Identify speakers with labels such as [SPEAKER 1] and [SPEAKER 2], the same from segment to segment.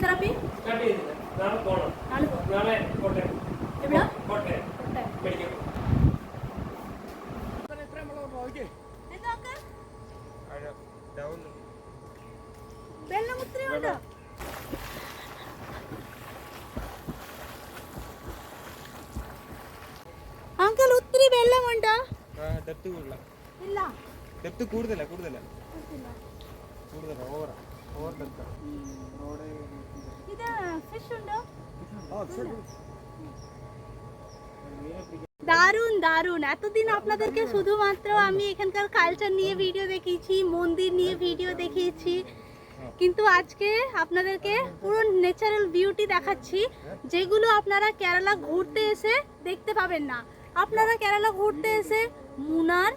[SPEAKER 1] Physiotherapy വെള്ളമുത്തിരി ഉണ്ടോ ഒത്തിരി വെള്ളമുണ്ടോ?
[SPEAKER 2] കൂടുതലാ. കൂടുതലാ. കൂടുതലാ
[SPEAKER 1] ഓവറാ. দারুণ দারুণ এতদিন আপনাদেরকে শুধুমাত্র আমি এখানকার কালচার নিয়ে ভিডিও দেখিয়েছি মন্দির নিয়ে ভিডিও দেখিয়েছি কিন্তু আজকে আপনাদেরকে পুরো ন্যাচারাল বিউটি দেখাচ্ছি যেগুলো আপনারা কেরালা ঘুরতে এসে দেখতে পাবেন না আপনারা কেরালা ঘুরতে এসে মুনার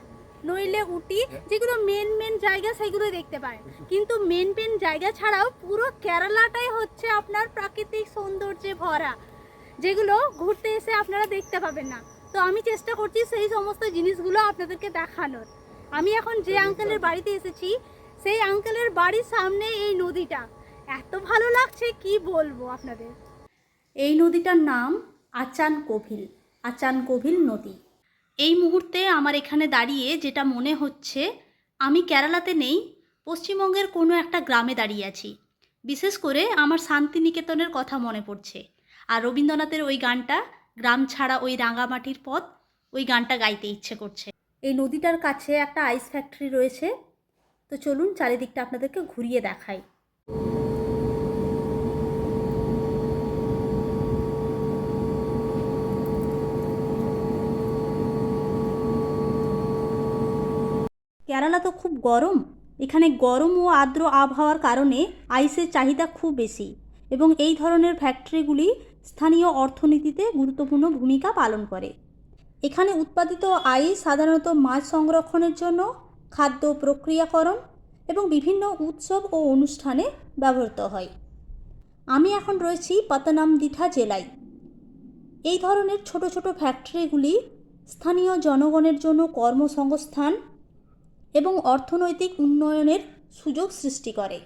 [SPEAKER 1] নইলে উটি যেগুলো মেন মেন জায়গা সেগুলো দেখতে পায়। কিন্তু মেন মেন জায়গা ছাড়াও পুরো কেরালাটাই হচ্ছে আপনার প্রাকৃতিক সৌন্দর্যে ভরা যেগুলো ঘুরতে এসে আপনারা দেখতে পাবেন না। তো আমি চেষ্টা করছি সেই সমস্ত জিনিসগুলো আপনাদেরকে দেখানোর। আমি এখন যে আঙ্কেলের বাড়িতে এসেছি সেই আঙ্কেলের বাড়ির সামনে এই নদীটা। এত ভালো লাগছে কি বলব আপনাদের? এই নদীটার নাম আচান কোভিল আচান কোভিল নদী। এই মুহূর্তে আমার এখানে দাঁড়িয়ে যেটা মনে হচ্ছে, আমি কেরালাতে নেই, পশ্চিমবঙ্গের কোনো একটা গ্রামে দাঁড়িয়ে আছি। বিশেষ করে আমার শান্তিনিকেতনের কথা মনে পড়ছে। আর রবীন্দ্রনাথের ওই গানটা, গ্রাম ছাড়া ওই রাঙামাটির পথ, ওই গানটা গাইতে ইচ্ছে করছে। এই নদীটার কাছে একটা আইস ফ্যাক্টরি রয়েছে। তো চলুন চারিদিকটা আপনাদেরকে ঘুরিয়ে দেখাই। কেরালা তো খুব গরম। এখানে গরম ও আর্দ্র আবহাওয়ার কারণে আইসের চাহিদা খুব বেশি এবং এই ধরনের ফ্যাক্টরিগুলি স্থানীয় অর্থনীতিতে গুরুত্বপূর্ণ ভূমিকা পালন করে। এখানে উৎপাদিত আইস সাধারণত মাছ সংরক্ষণের জন্য, খাদ্য প্রক্রিয়াকরণ এবং বিভিন্ন উৎসব ও অনুষ্ঠানে ব্যবহৃত হয়। আমি এখন রয়েছি পাতানামদিঠা জেলায়। এই ধরনের ছোট ছোট ফ্যাক্টরিগুলি স্থানীয় জনগণের জন্য কর্মসংস্থান এবং অর্থনৈতিক উন্নয়নের সুযোগ সৃষ্টি করে।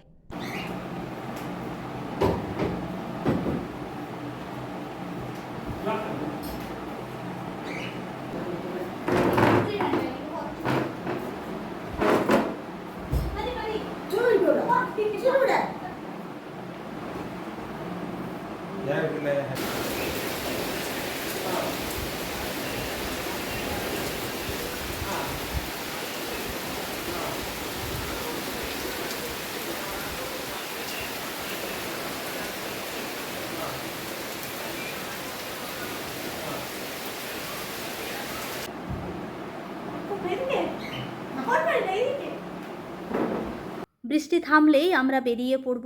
[SPEAKER 1] বৃষ্টি থামলেই আমরা বেরিয়ে পড়ব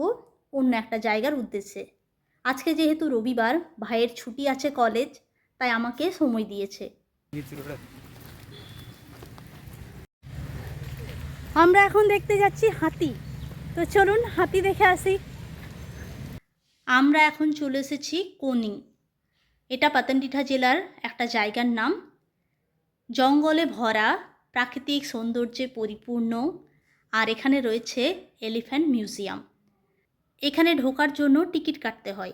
[SPEAKER 1] অন্য একটা জায়গার উদ্দেশ্যে। আজকে যেহেতু রবিবার, ভাইয়ের ছুটি আছে কলেজ, তাই আমাকে সময় দিয়েছে। আমরা এখন দেখতে যাচ্ছি হাতি। তো চলুন হাতি দেখে আসি। আমরা এখন চলে এসেছি কোনি। এটা পাতনডিঠা জেলার একটা জায়গার নাম। জঙ্গলে ভরা প্রাকৃতিক সৌন্দর্যে পরিপূর্ণ আর এখানে রয়েছে এলিফ্যান্ট মিউজিয়াম। এখানে ঢোকার জন্য টিকিট কাটতে হয়।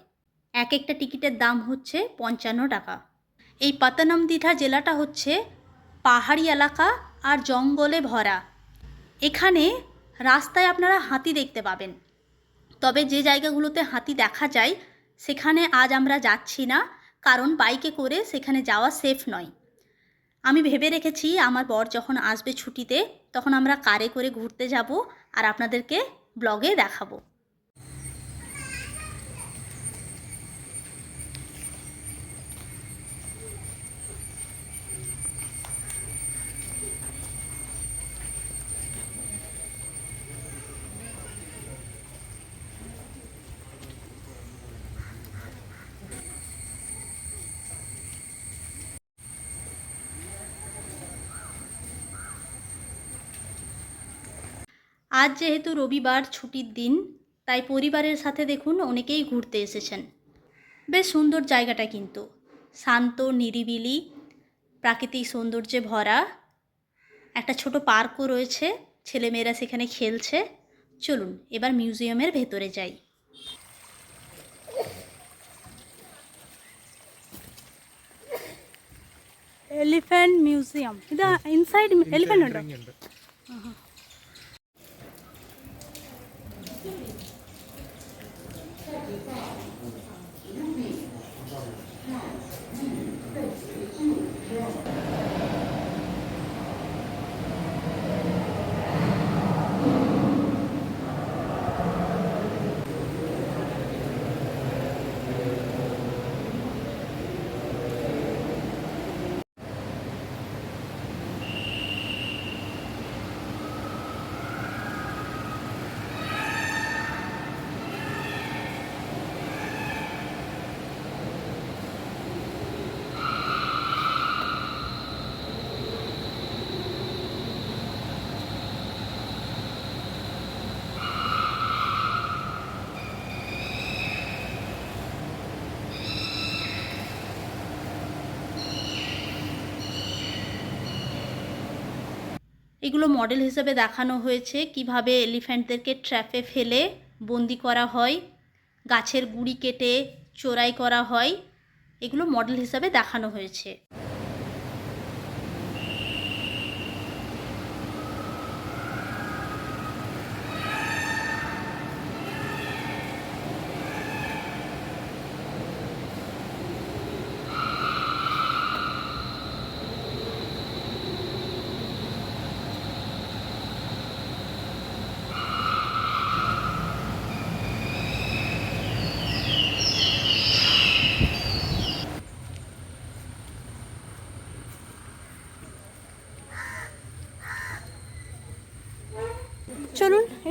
[SPEAKER 1] এক একটা টিকিটের দাম হচ্ছে পঞ্চান্ন টাকা। এই পাতানামদিঘা জেলাটা হচ্ছে পাহাড়ি এলাকা আর জঙ্গলে ভরা। এখানে রাস্তায় আপনারা হাতি দেখতে পাবেন। তবে যে জায়গাগুলোতে হাতি দেখা যায়, সেখানে আজ আমরা যাচ্ছি না, কারণ বাইকে করে সেখানে যাওয়া সেফ নয়। আমি ভেবে রেখেছি আমার বর যখন আসবে ছুটিতে, তখন আমরা কারে করে ঘুরতে যাব আর আপনাদেরকে ব্লগে দেখাবো। আজ যেহেতু রবিবার ছুটির দিন তাই পরিবারের সাথে দেখুন অনেকেই ঘুরতে এসেছেন। বেশ সুন্দর জায়গাটা কিন্তু। শান্ত নিরিবিলি প্রাকৃতিক সৌন্দর্যে ভরা। একটা ছোট পার্কও রয়েছে ছেলেমেয়েরা সেখানে খেলছে। চলুন এবার মিউজিয়ামের ভেতরে যাই। এলিফ্যান্ট মিউজিয়াম ইদা ইনসাইড
[SPEAKER 2] এলিফ্যান্ট
[SPEAKER 1] এগুলো মডেল হিসেবে দেখানো হয়েছে। কীভাবে এলিফ্যান্টদেরকে ট্র্যাপে ফেলে, বন্দি করা হয়, গাছের গুড়ি কেটে চোরাই করা হয়, এগুলো মডেল হিসাবে দেখানো হয়েছে চলুন